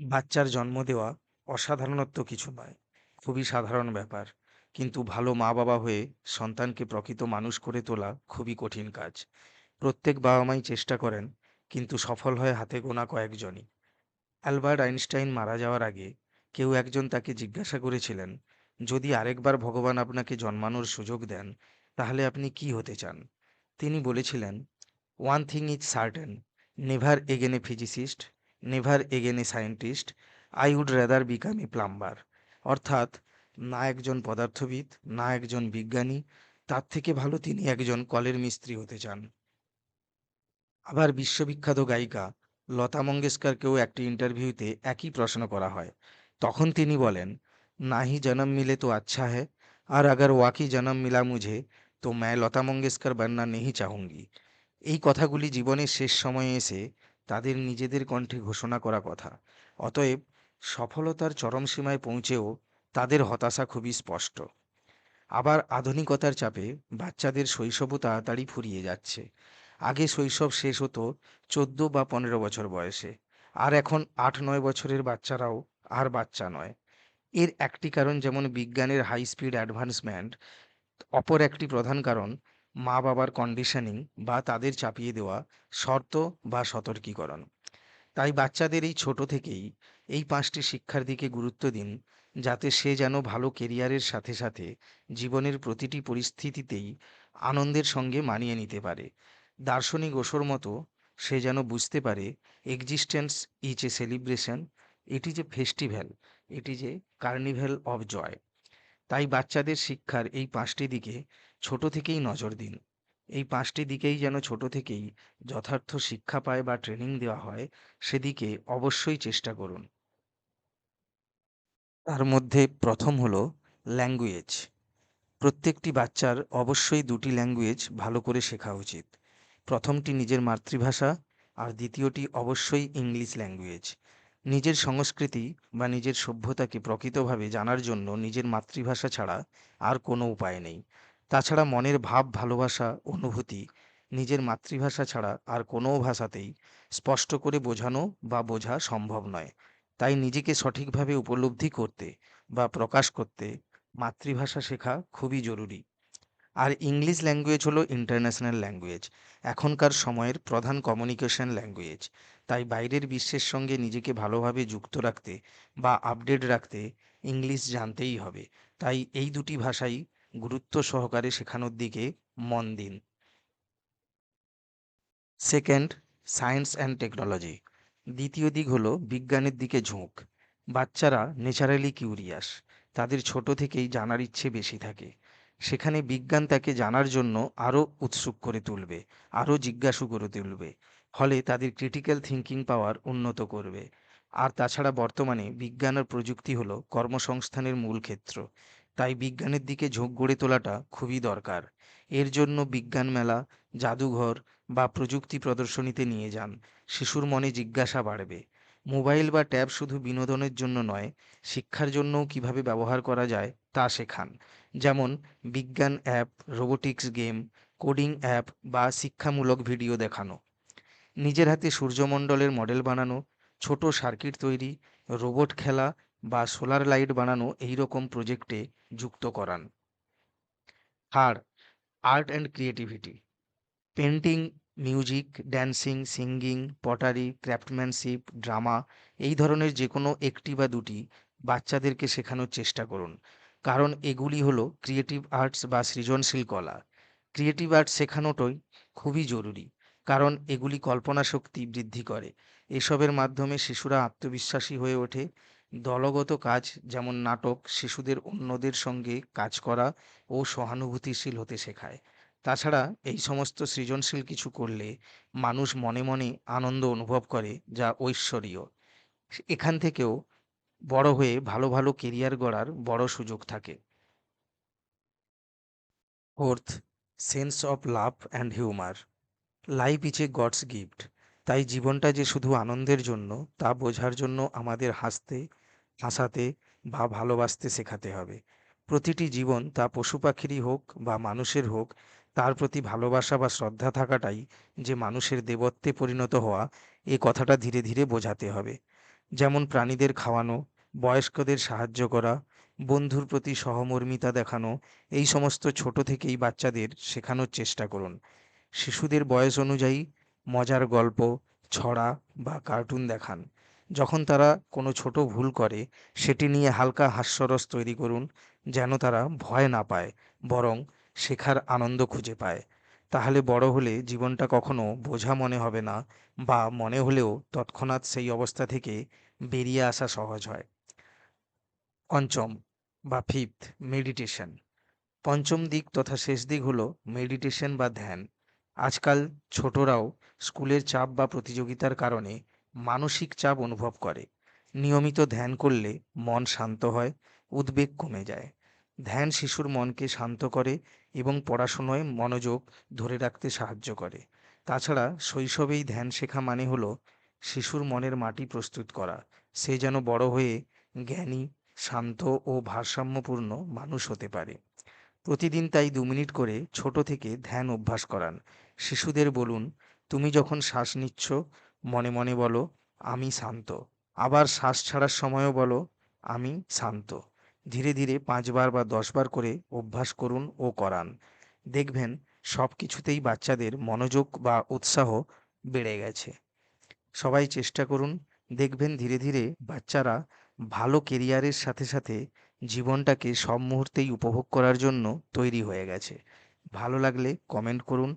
বাচ্চার জন্ম দেওয়া অসাধারণত্ব কিছু নয়, খুবই সাধারণ ব্যাপার। কিন্তু ভালো মা বাবা হয়ে সন্তানকে প্রকৃত মানুষ করে তোলা খুবই কঠিন কাজ। প্রত্যেক বাবা মাই চেষ্টা করেন, কিন্তু সফল হয় হাতে গোনা কয়েকজনই। অ্যালবার্ট আইনস্টাইন মারা যাওয়ার আগে কেউ একজন তাকে জিজ্ঞাসা করেছিলেন, যদি আরেকবার ভগবান আপনাকে জন্মানোর সুযোগ দেন, তাহলে আপনি কি হতে চান? তিনি বলেছিলেন one thing is certain never again a physicist never again a scientist, I would rather become a plumber. অর্থাৎ, না একজন পদার্থবিদ, না একজন বিজ্ঞানী, তার থেকে ভালো তিনি একজন কলের মিস্ত্রি হতে চান। আবার বিশ্ববিখ্যাত গায়িকা লতা মঙ্গেশকরকেও একটি ইন্টারভিউতে একই প্রশ্ন করা হয়। তখন তিনি বলেন, নাহি জনম মিলে তো আচ্ছা হ্যাঁ আর আগার ওয়াকি জনম মিলা মুঝে, তো ম্যায় লতা মঙ্গেশকর বান্না নেহি চাহুঙ্গি। এই কথাগুলি জীবনের শেষ সময়ে এসে তাদের নিজেদের কণ্ঠে ঘোষণা করা কথা। অতএব সফলতার চরম সীমায় পৌঁছেও তাদের হতাশা খুবই স্পষ্ট। আবার আধুনিকতার চাপে বাচ্চাদের শৈশবও তাড়াতাড়ি ফুরিয়ে যাচ্ছে। আগে শৈশব শেষ হতো চোদ্দ বা পনেরো বছর বয়সে। আর এখন আট নয় বছরের বাচ্চারাও আর বাচ্চা নয়। এর একটি কারণ যেমন বিজ্ঞানের হাই স্পিড অ্যাডভান্সমেন্ট অপর একটি প্রধান কারণ মা বাবার কন্ডিশনিং বা তাদের চাপিয়ে দেওয়া শর্ত বা সতর্কীকরণ। তাই বাচ্চাদের এই ছোট থেকেই এই পাঁচটি শিক্ষার দিকে গুরুত্ব দিন, যাতে সে যেন ভালো কেরিয়ারের সাথে সাথে জীবনের প্রতিটি পরিস্থিতিতেই আনন্দের সঙ্গে মানিয়ে নিতে পারে। দার্শনিক ওশোর মতো সে যেন বুঝতে পারে এক্সিস্টেন্স ইজ এ সেলিব্রেশন এটি যে ফেস্টিভ্যাল এটি যে কার্নিভ্যাল অফ জয় তাই বাচ্চাদের শিক্ষার এই পাঁচটি দিকে ছোট থেকেই নজর দিন। এই পাঁচটি দিকেই যেন ছোট থেকেই যথার্থ শিক্ষা পায় বা ট্রেনিং দেওয়া হয়, সেদিকে অবশ্যই চেষ্টা করুন। তার মধ্যে প্রথম হলো ল্যাঙ্গুয়েজ প্রত্যেকটি বাচ্চার অবশ্যই দুটি ল্যাঙ্গুয়েজ ভালো করে শেখা উচিত। প্রথমটি নিজের মাতৃভাষা আর দ্বিতীয়টি অবশ্যই ইংলিশ ল্যাঙ্গুয়েজ নিজের সংস্কৃতি বা নিজের সভ্যতাকে প্রকৃতভাবে জানার জন্য নিজের মাতৃভাষা ছাড়া আর কোনো উপায় নেই। তাছাড়া মনের ভাব, ভালোবাসা, অনুভূতি নিজের মাতৃভাষা ছাড়া আর কোনো ভাষাতেই স্পষ্ট করে বোঝানো বা বোঝা সম্ভব নয়। তাই নিজেকে সঠিকভাবে উপলব্ধি করতে বা প্রকাশ করতে মাতৃভাষা শেখা খুবই জরুরি। আর ইংলিশ ল্যাঙ্গুয়েজ হলো ইন্টারন্যাশনাল ল্যাঙ্গুয়েজ, এখনকার সময়ের প্রধান কমিউনিকেশন ল্যাঙ্গুয়েজ। তাই বাইরের বিশ্বের সঙ্গে নিজেকে ভালোভাবে যুক্ত রাখতে বা আপডেট রাখতে ইংলিশ জানতেই হবে। তাই এই দুটি ভাষাই গুরুত্ব সহকারে শেখানোর দিকে মন দিন। Second, science and technology. দ্বিতীয় দিক হলো বিজ্ঞানের দিকে ঝোঁক। বাচ্চারা ন্যাচারালি কিউরিয়াস। তাদের ছোট থেকেই জানার ইচ্ছে বেশি থাকে। সেখানে বিজ্ঞান তাকে জানার জন্য আরও উৎসুক করে তুলবে, আরও জিজ্ঞাসু করে তুলবে। ফলে তাদের ক্রিটিক্যাল থিঙ্কিং পাওয়ার উন্নত করবে। আর তাছাড়া বর্তমানে বিজ্ঞান আর প্রযুক্তি হলো কর্মসংস্থানের মূল ক্ষেত্র। তাই বিজ্ঞানের দিকে ঝোঁক গড়ে তোলাটা খুবই দরকার। এর জন্য বিজ্ঞান মেলা, জাদুঘর বা প্রযুক্তি প্রদর্শনীতে নিয়ে যান। শিশুর মনে জিজ্ঞাসা বাড়বে। মোবাইল বা ট্যাব শুধু বিনোদনের জন্য নয়, শিক্ষার জন্যও কীভাবে ব্যবহার করা যায় তা শেখান। যেমন বিজ্ঞান app robotics game coding app বা শিক্ষামূলক ভিডিও দেখানো। নিজের হাতে সূর্যমণ্ডলের মডেল বানানো, ছোট সার্কিট তৈরি, রোবট খেলা বা সোলার লাইট বানানো এই রকম প্রজেক্টে যুক্ত করান। Third art and creativity. Painting, music, dancing, singing, pottery craftsmanship drama এই ধরনের যে কোনো একটি বা দুটি বাচ্চাদেরকে শেখানোর চেষ্টা করুন। কারণ এগুলি হলো ক্রিয়েটিভ আর্টস বা সৃজনশীল কলা। ক্রিয়েটিভ আর্টস শেখানোটাই খুবই জরুরি। কারণ এগুলি কল্পনা শক্তি বৃদ্ধি করে। এসবের মাধ্যমে শিশুরা আত্মবিশ্বাসী হয়ে ওঠে। দলগত কাজ, যেমন নাটক, শিশুদের অন্যদের সঙ্গে কাজ করা ও সহানুভূতিশীল হতে শেখায়। তাছাড়া এই সমস্ত সৃজনশীল কিছু করলে মানুষ মনে মনে আনন্দ অনুভব করে, যা ঐশ্বরীয়। এখান থেকেও বড় হয়ে ভালো ভালো কেরিয়ার গড়ার বড় সুযোগ থাকে। Fourth, sense of love and humour. Life is a God's gift তাই জীবনটা যে শুধু আনন্দের জন্য, তা বোঝার জন্য আমাদের হাসতে, হাসাতে বা ভালোবাসতে শেখাতে হবে। প্রতিটি জীবন, তা পশু পাখিরই হোক বা মানুষের হোক, তার প্রতি ভালোবাসা বা শ্রদ্ধা থাকাটাই যে মানুষের দেবত্বে পরিণত হওয়া, এ কথাটা ধীরে ধীরে বোঝাতে হবে। যেমন প্রাণীদের খাওয়ানো, বয়স্কদের সাহায্য করা, বন্ধুর প্রতি সহমর্মিতা দেখানো, এই সমস্ত ছোট থেকেই বাচ্চাদের শেখানোর চেষ্টা করুন। শিশুদের বয়স অনুযায়ী মজার গল্প, ছড়া বা কার্টুন দেখান। যখন তারা কোনো ছোট ভুল করে, সেটি নিয়ে হালকা হাস্যরস তৈরি করুন, যেন তারা ভয় না পায়, বরং শেখার আনন্দ খুঁজে পায়। তাহলে বড় হলে জীবনটা কখনো বোঝা মনে হবে না বা মনে হলেও তৎক্ষণাৎ সেই অবস্থা থেকে বেরিয়ে আসা সহজ হয়। পঞ্চম বা ফিফথ মেডিটেশন। পঞ্চম দিক তথা শেষ দিক হলো মেডিটেশন বা ধ্যান। আজকাল ছোটরাও স্কুলের চাপ বা প্রতিযোগিতার কারণে মানসিক চাপ অনুভব করে। নিয়মিত ধ্যান করলে মন শান্ত হয়, উদ্বেগ কমে যায়। ধ্যান শিশুর মনকে শান্ত করে এবং পড়াশোনায় মনোযোগ ধরে রাখতে সাহায্য করে। তাছাড়া শৈশবেই ধ্যান শেখা মানে হলো শিশুর মনের মাটি প্রস্তুত করা। সে যেন বড় হয়ে জ্ঞানী, শান্ত ও ভারসাম্যপূর্ণ মানুষ হতে পারে। প্রতিদিন তাই দু মিনিট করে ছোট থেকে ধ্যান অভ্যাস করান। শিশুদের বলুন, তুমি যখন শ্বাস নিচ্ছ, মনে মনে বলো, আমি শান্ত। আবার শ্বাস ছাড়ার সময়ও বলো, আমি শান্ত। ধীরে ধীরে পাঁচবার বা দশবার করে অভ্যাস করুন ও করান। দেখবেন সব কিছুতেই বাচ্চাদের মনোযোগ বা উৎসাহ বেড়ে গেছে। সবাই চেষ্টা করুন, দেখবেন ধীরে ধীরে বাচ্চারা ভালো কেরিয়ারের সাথে সাথে জীবনটাকে সব মুহূর্তেই উপভোগ করার জন্য তৈরি হয়ে গেছে। ভালো লাগলে কমেন্ট করুন